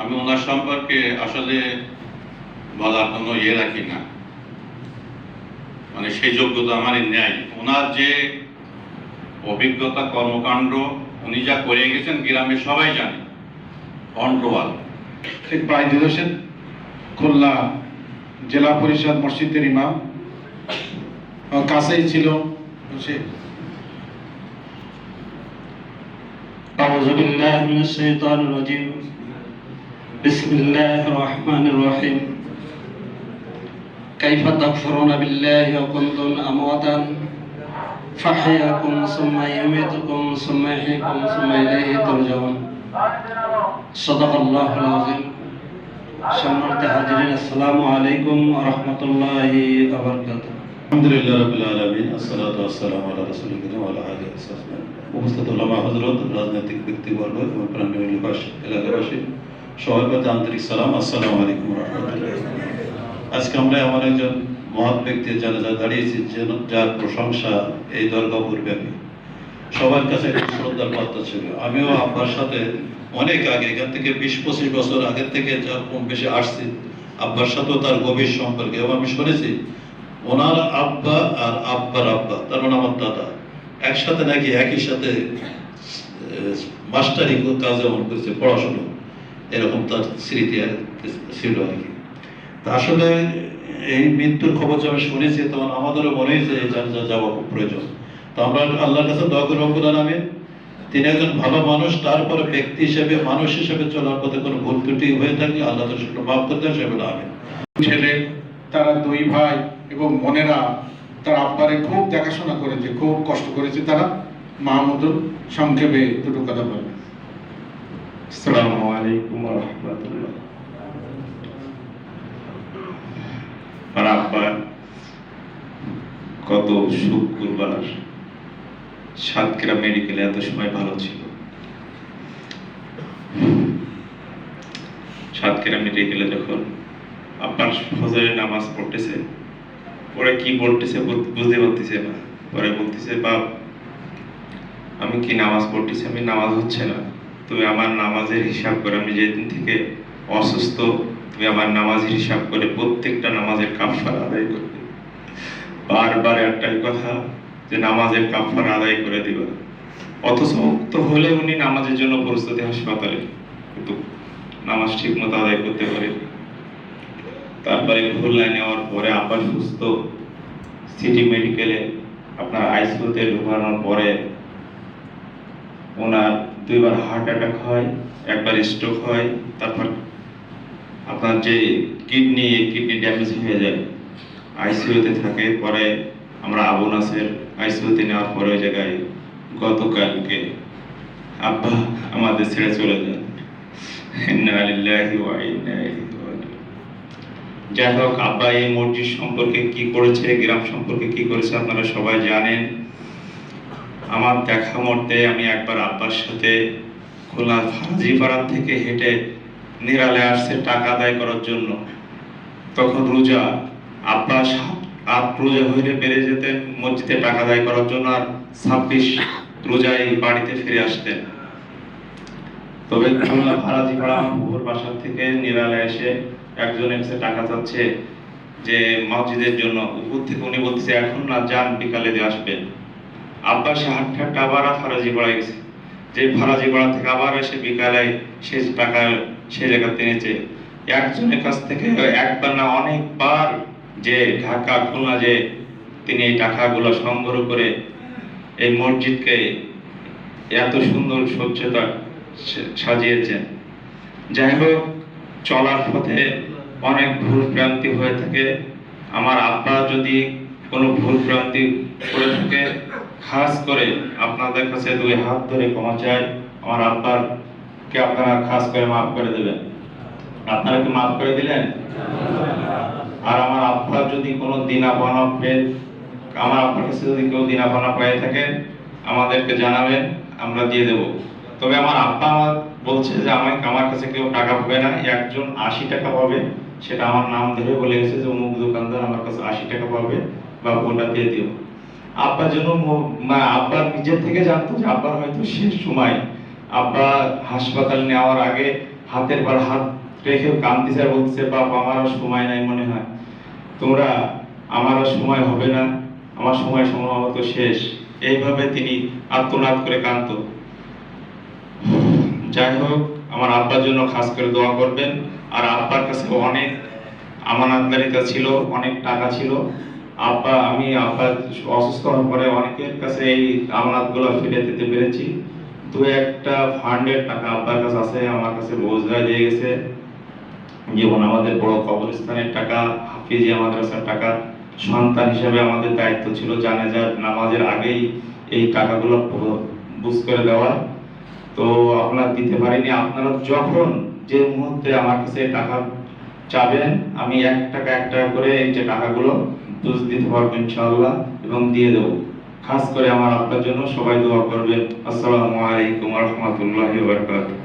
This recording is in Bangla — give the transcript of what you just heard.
আমি ওনার সম্পর্কে আসলে বলার কোনো ইয়ে রাখি না মানে সেই যোগ্যতা আমার নেই ওনার যে অভিজ্ঞতা কর্মকাণ্ড উনি যা করে গেছেন গ্রামে সবাই জানে অন্ডওয়াল শেখ বাইজুদ হোসেন খুলনা জেলা পরিষদ মসজিদের ইমাম আমার কাছেই ছিল সে أعوذ بالله من الشيطان الرجيم بسم الله الرحمن الرحيم كيف تكفرون بالله وكنتم أمواتا فحياكم ثم يميتكم ثم يحييكم ثم إليه ترجعون صدق الله العظيم সম্মানিত হাজিরিন আসসালামু আলাইকুম ওয়া রাহমাতুল্লাহি ওয়া বারাকাতুহু আলহামদুলিল্লাহ রাব্বিল আলামিন আসসালাতু ওয়াসসালামু আলা রাসূলিল কারীম ওয়া আলা আলিহি ওয়া সাহবিহি উপস্থিত ওলামা হযরত রাজনৈতিক ব্যক্তিবর্গ এবং প্রাণপ্রেমী নিবাসী এলাকাবাসী আন্তরিক সালাম, আসসালামু আলাইকুম আজকে আমরা এমন একজন মহৎ ব্যক্তির জানাজা দাঁড়িয়েছি যার প্রশংসা এই সবার কাছে শ্রদ্ধার ছিল। আমিও সাথে অনেক আগে, এখান থেকে বিশ পঁচিশ বছর আগের থেকে যা কম বেশি আসছি আব্বার সাথেও তার গভীর সম্পর্ক। এবং আমি শুনেছি, ওনার আব্বা আর আব্বার আব্বা, তার মানে আমার দাদা, একসাথে নাকি একই সাথে মাস্টারি কাজে অন করেছে, পড়াশোনা। এরকম তার স্মৃতি আর ছিল আর কি। তা আসলে এই মৃত্যুর খবর যখন শুনেছি তখন আমাদেরও মনে হয়েছে এই জানাজা যাওয়া খুব প্রয়োজন। তো আমরা আল্লাহর কাছে দোয়া করি রব্বুল আলামিন তিনি একজন ভালো মানুষ তারপরে ব্যক্তি হিসেবে মানুষ হিসেবে চলার পথে কোনো ভুল ত্রুটি হয়ে থাকলে আল্লাহ তার সেগুলো মাফ করতেন সেগুলো আমিন। ছেলে তারা দুই ভাই এবং বোনেরা তার আব্বারে খুব দেখাশোনা করেছে খুব কষ্ট করেছে তারা। মাহমুদুর সংক্ষেপে দুটো কথা বলবে আসসালামু আলাইকুম ওয়া রাহমাতুল্লাহ আমার সাতক্ষীরা মেডিকেলে এত সময় ভালো ছিল। সাতক্ষীরা মেডিকেলে যখন আব্বার ফজরের নামাজ পড়তেছে, পরে কি বলতেছে বুঝতে পারতেছে না। পরে বলতেছে, বাপ, আমি কি নামাজ পড়তেছি? আমি নামাজ হচ্ছে না। তুমি আমার নামাজের হিসাব করে, আমি যেদিন থেকে অসুস্থ, তুমি আমার নামাজের হিসাব করে প্রত্যেকটা নামাজের কাফার আদায় করবে বারবার একটাই কথা, যে নামাজের কাফার আদায় করে দিবে অথচ মুক্ত হলে উনি নামাজের জন্য প্রস্তুতি হাসপাতালে, কিন্তু নামাজ ঠিক মতো আদায় করতে পারে তারপরে খুলনায় নেওয়ার পরে আবার সুস্থ, সিটি মেডিকেলে আপনার আইসিউতে ঢুকানোর পরে ওনার দুইবার হার্ট অ্যাটাক হয়, একবার স্ট্রোক হয়, তারপর আপনার যে কিডনি কিডনি ড্যামেজ হয়ে যায়। আইসিইউতে থাকে, পরে আমরা আবু নাসের আইসিইউতে নেওয়ার পরে ওই জায়গায় গতকালকে আব্বা আমাদের ছেড়ে চলে যান। যাই হোক, আব্বা এই মসজিদ সম্পর্কে কি করেছে, গ্রাম সম্পর্কে কি করেছে আপনারা সবাই জানেন। আমার দেখা মর্তে আমি একবার আব্বার সাথে খোলা ফারাজিপাড়া থেকে হেঁটে নিরালে আসছে টাকা আদায় করার জন্য। তখন রোজা আব্বা আট রোজা হইলে বেড়ে যেতেন মসজিদে টাকা আদায় করার জন্য আর ছাব্বিশ রোজায় বাড়িতে ফিরে আসতেন। তবে খুলনা ফারাজিপাড়া ভোর বাসার থেকে নিরালে এসে একজনের কাছে টাকা চাচ্ছে যে মসজিদের জন্য। উপর থেকে উনি বলতেছে, এখন না, যান, বিকালে দিয়ে আসবেন। আব্বা সে হাঁটতে আবার ফারাজি পাড়া গেছে। যে ফারাজি পাড়া থেকে আবার এসে বিকালে সে টাকা সে জায়গা তেনেছে একজনের কাছ থেকে একবার না অনেকবার যে ঢাকা খুলনা যে তিনি এই টাকাগুলো সংগ্রহ করে এই মসজিদকে এত সুন্দর সজ্জতা সা- সাজিয়েছেন। যাই হোক, চলার পথে অনেক ভুল ভ্রান্তি হয়ে থাকে। আমার আব্বা যদি কোনো ভুল ভ্রান্তি করে থাকে খাস করে আপনাদের কাছে দুই হাত ধরে ক্ষমা চাই। আমার আব্বার কে আপনারা খাস করে মাফ করে দেবেন। আপনারা কি মাফ করে দিলেন? আর আমার আব্বা যদি কোনো দিনাপনা পেয়ে আমার আব্বার কাছে যদি কেউ দিনাপনা পেয়ে থাকে, আমাদেরকে জানাবেন, আমরা দিয়ে দেব। তবে আমার আব্বা আমার বলছে যে, আমাকে আমার কাছে কেউ টাকা পাবে না, একজন আশি টাকা পাবে। সেটা আমার নাম ধরে বলে গেছে যে, অমুক দোকানদার আমার কাছে আশি টাকা পাবে, বা ওটা দিয়ে দিও। আব্বা যেন আব্বা নিজের থেকে জানতো যে আব্বার হয়তো শেষ সময়। আব্বা হাসপাতাল নেওয়ার আগে হাতের পর হাত রেখে কান্দিছে আর বলছে বাপ, আমারও সময় নাই মনে হয়। তোমরা, আমারও সময় হবে না। আমার সময় সম্ভবত শেষ। এইভাবে তিনি আত্মনাদ করে কাঁদত। যাই হোক, আমার আব্বার জন্য খাস করে দোয়া করবেন। আর আব্বার কাছে অনেক আমানতদারিতা ছিল, অনেক টাকা ছিল। আব্বা, আমি আব্বা অসুস্থ হওয়ার পরে অনেকের কাছে এই আমানতগুলো ফিরে দিতে পেরেছি। দু একটা ফান্ডের টাকা আব্বার কাছে আছে, আমার কাছে বোঝা দিয়ে গেছে। যেমন আমাদের বড় কবরস্থানের টাকা হাফিজিয়া মাদ্রাসার টাকা, সন্তান হিসেবে আমাদের দায়িত্ব ছিল জানাজার নামাজের আগেই এই টাকাগুলো বুঝ করে দেওয়া। তো আপনার দিতে পারিনি, আপনারা যখন যে মুহূর্তে আমার কাছে টাকা চাবেন, আমি এক টাকা এক টাকা করে এই যে টাকাগুলো বুঝ দিতে পারব ইনশাআল্লাহ এবং দিয়ে দেবো। খাস করে আমার আপনার জন্য সবাই দোয়া করবেন। আসসালামু আলাইকুম রহমতুল্লাহ বারকাতুহ।